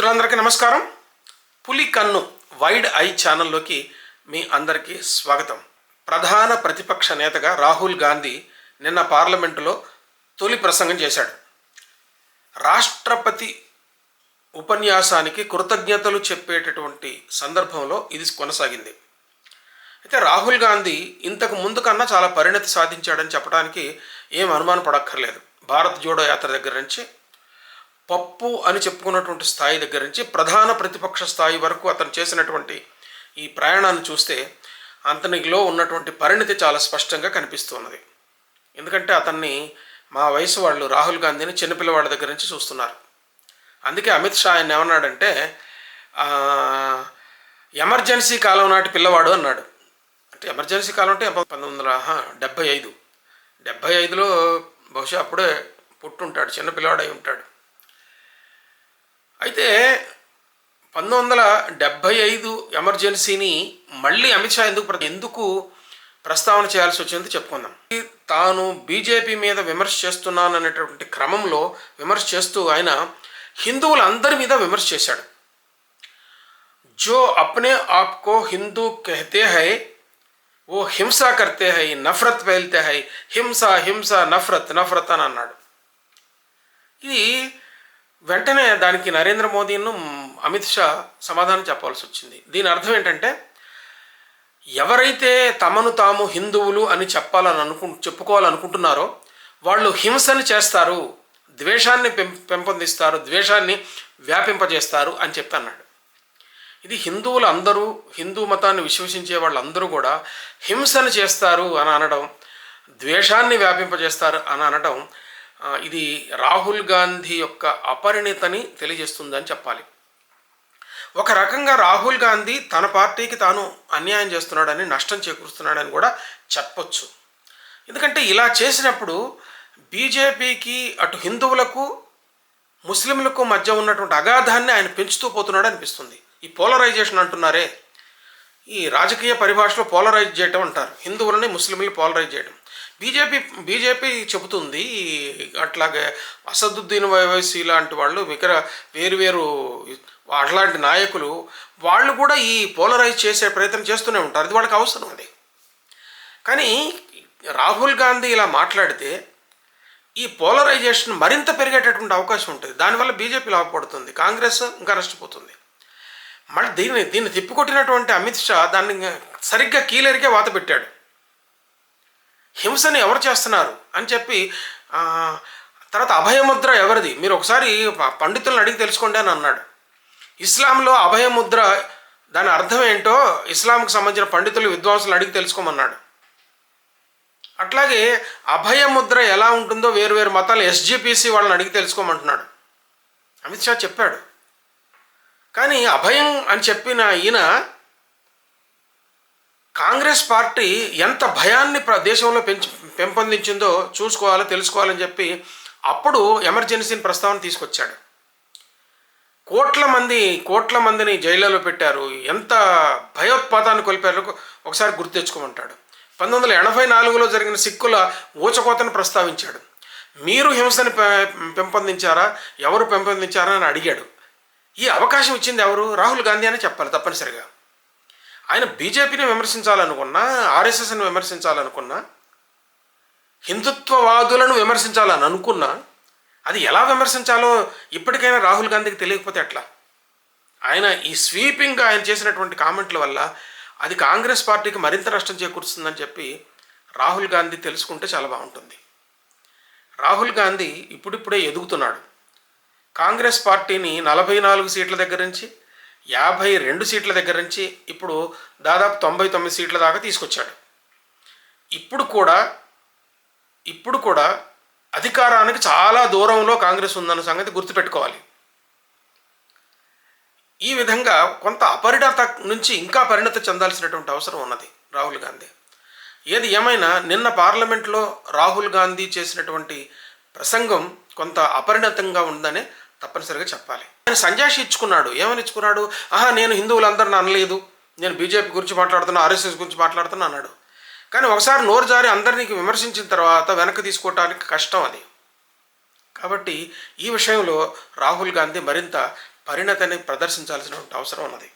మిత్రులందరికీ నమస్కారం. పులి కన్ను వైడ్ ఐ ఛానల్లోకి మీ అందరికీ స్వాగతం. ప్రధాన ప్రతిపక్ష నేతగా రాహుల్ గాంధీ నిన్న పార్లమెంటులో తొలి ప్రసంగం చేశాడు. రాష్ట్రపతి ఉపన్యాసానికి కృతజ్ఞతలు చెప్పేటటువంటి సందర్భంలో ఇది కొనసాగింది. అయితే రాహుల్ గాంధీ ఇంతకు ముందు కన్నా చాలా పరిణతి సాధించాడని చెప్పడానికి ఏం అనుమానం పడక్కర్లేదు భారత్ జోడో యాత్ర దగ్గర నుంచి పప్పు అని చెప్పుకున్నటువంటి స్థాయి దగ్గర నుంచి ప్రధాన ప్రతిపక్ష స్థాయి వరకు అతను చేసినటువంటి ఈ ప్రయాణాన్ని చూస్తే అతనిలో ఉన్నటువంటి పరిణితి చాలా స్పష్టంగా కనిపిస్తున్నది. ఎందుకంటే అతన్ని మా వయసు వాళ్ళు రాహుల్ గాంధీని చిన్నపిల్లవాళ్ళ దగ్గర నుంచి చూస్తున్నారు. అందుకే అమిత్ షా ఆయన ఏమన్నాడంటే ఎమర్జెన్సీ కాలం నాటి పిల్లవాడు అన్నాడు. అంటే ఎమర్జెన్సీ కాలం అంటే పంతొమ్మిది వందల డెబ్భై ఐదు. డెబ్భై ఐదులో బహుశా అప్పుడే పుట్టుంటాడు చిన్న పిల్లవాడై ఉంటాడు అయితే పంతొమ్మిది వందల డెబ్భై ఐదు ఎమర్జెన్సీని మళ్ళీ అమిత్ షా ఎందుకు ఎందుకు ప్రస్తావన చేయాల్సి వచ్చింది చెప్పుకుందాం. తాను బీజేపీ మీద విమర్శ చేస్తున్నాను అనేటటువంటి క్రమంలో విమర్శ చేస్తూ ఆయన హిందువులందరి మీద విమర్శ చేశాడు. జో అప్నే ఆప్కో హిందూ కహతే హై ఓ హింస కర్తే హై నఫరత్ పేల్తే హై హింస హింస నఫరత్ నఫరత్ అని అన్నాడు. ఇది వెంటనే దానికి నరేంద్ర మోదీను అమిత్ షా సమాధానం చెప్పాల్సి వచ్చింది. దీని అర్థం ఏంటంటే ఎవరైతే తమను తాము హిందువులు అని చెప్పాలని అనుకు చెప్పుకోవాలనుకుంటున్నారో వాళ్ళు హింసని చేస్తారు ద్వేషాన్ని పెం పెంపొందిస్తారు ద్వేషాన్ని వ్యాపింపజేస్తారు అని చెప్పి అన్నాడు. ఇది హిందువులు అందరూ హిందూ మతాన్ని విశ్వసించే వాళ్ళందరూ కూడా హింసను చేస్తారు అని అనడం ద్వేషాన్ని వ్యాపింపజేస్తారు అని అనడం ఇది రాహుల్ గాంధీ యొక్క అపరిణితని తెలియజేస్తుందని చెప్పాలి. ఒక రకంగా రాహుల్ గాంధీ తన పార్టీకి తాను అన్యాయం చేస్తున్నాడని నష్టం చేకూరుస్తున్నాడని కూడా చెప్పొచ్చు. ఎందుకంటే ఇలా చేసినప్పుడు బీజేపీకి అటు హిందువులకు ముస్లింలకు మధ్య ఉన్నటువంటి అగాధాన్ని ఆయన పెంచుతూ పోతున్నాడు అనిపిస్తుంది. ఈ పోలరైజేషన్ అంటున్నారే. ఈ రాజకీయ పరిభాషలో పోలరైజ్ చేయటం అంటారు. హిందువులని ముస్లింలు పోలరైజ్ చేయడం బీజేపీ బీజేపీ చెబుతుంది అట్లాగే అసదుద్దీన్ వైవైసీ లాంటి వాళ్ళు మిగతా వేరు వేరు అట్లాంటి నాయకులు వాళ్ళు కూడా ఈ పోలరైజ్ చేసే ప్రయత్నం చేస్తూనే ఉంటారు. అది వాళ్ళకి అవసరం అది కానీ రాహుల్ గాంధీ ఇలా మాట్లాడితే ఈ పోలరైజేషన్ మరింత పెరిగేటటువంటి అవకాశం ఉంటుంది. దానివల్ల బీజేపీ లాభపడుతుంది కాంగ్రెస్ ఇంకా నష్టపోతుంది. మళ్ళీ దీన్ని దీన్ని తిప్పికొట్టినటువంటి అమిత్ షా దాన్ని సరిగ్గా కీలరికే వాత పెట్టాడు. హింసని ఎవరు చేస్తున్నారు అని చెప్పి తర్వాత అభయముద్ర ఎవరిది? మీరు ఒకసారి పండితులను అడిగి తెలుసుకోండి అని అన్నాడు. ఇస్లాంలో అభయముద్ర దాని అర్థం ఏంటో ఇస్లాంకి సంబంధించిన పండితులు విద్వాంసులు అడిగి తెలుసుకోమన్నాడు. అట్లాగే అభయముద్ర ఎలా ఉంటుందో వేరు వేరు మతాలు ఎస్జిపిసి వాళ్ళని అడిగి తెలుసుకోమంటున్నాడు. అమిత్ షా చెప్పాడు. కానీ అభయం అని చెప్పిన ఈయన కాంగ్రెస్ పార్టీ ఎంత భయాన్ని ప్ర- దేశంలో పెంచి పెంపొందించిందో చూసుకోవాలో తెలుసుకోవాలని చెప్పి అప్పుడు ఎమర్జెన్సీని ప్రస్తావన తీసుకొచ్చాడు. కోట్ల మంది కోట్ల మందిని జైళ్ళలో పెట్టారు. ఎంత భయోత్పాతాన్ని కొలిపారు ఒకసారి గుర్తు తెచ్చుకోమంటాడు. పంతొమ్మిది వందల ఎనభై నాలుగులో జరిగిన సిక్కుల ఊచకోతను ప్రస్తావించాడు. మీరు హింసను పె- పెంపొందించారా? ఎవరు పెంపొందించారా అని అడిగాడు. ఈ అవకాశం ఇచ్చింది ఎవరు? రాహుల్ గాంధీ అని చెప్పాలి తప్పనిసరిగా. ఆయన బీజేపీని విమర్శించాలనుకున్నా ఆర్ఎస్ఎస్ని విమర్శించాలనుకున్నా హిందుత్వవాదులను విమర్శించాలని అనుకున్నా అది ఎలా విమర్శించాలో ఇప్పటికైనా రాహుల్ గాంధీకి తెలియకపోతే ఎట్లా? ఆయన ఈ స్వీపింగ్ ఆయన చేసినటువంటి కామెంట్ల వల్ల అది కాంగ్రెస్ పార్టీకి మరింత నష్టం చేకూరుస్తుందని చెప్పి రాహుల్ గాంధీ తెలుసుకుంటే చాలా బాగుంటుంది. రాహుల్ గాంధీ ఇప్పుడిప్పుడే ఎదుగుతున్నాడు. కాంగ్రెస్ పార్టీని నలభై నాలుగు సీట్ల దగ్గర నుంచి యాభై రెండు సీట్ల దగ్గర నుంచి ఇప్పుడు దాదాపు తొంభై తొమ్మిది సీట్ల దాకా తీసుకొచ్చాడు. ఇప్పుడు కూడా ఇప్పుడు కూడా అధికారానికి చాలా దూరంలో కాంగ్రెస్ ఉందన్న సంగతి గుర్తుపెట్టుకోవాలి. ఈ విధంగా కొంత అపరిణత నుంచి ఇంకా పరిణత చెందాల్సినటువంటి అవసరం ఉన్నది రాహుల్ గాంధీ. ఏది ఏమైనా నిన్న పార్లమెంట్లో రాహుల్ గాంధీ చేసినటువంటి ప్రసంగం కొంత అపరిణతంగా ఉందనే తప్పనిసరిగా చెప్పాలి. ఆయన సంజాషి ఇచ్చుకున్నాడు. ఏమని ఇచ్చుకున్నాడు? ఆహా నేను హిందువులందరిని అనలేదు. నేను బీజేపీ గురించి మాట్లాడుతున్నా ఆర్ఎస్ఎస్ గురించి మాట్లాడుతున్నా అన్నాడు. కానీ ఒకసారి నోరు జారి అందరినీ విమర్శించిన తర్వాత వెనక్కి తీసుకోవటానికి కష్టం అది. కాబట్టి ఈ విషయంలో రాహుల్ గాంధీ మరింత పరిణతిని ప్రదర్శించాల్సిన అవసరం ఉన్నది.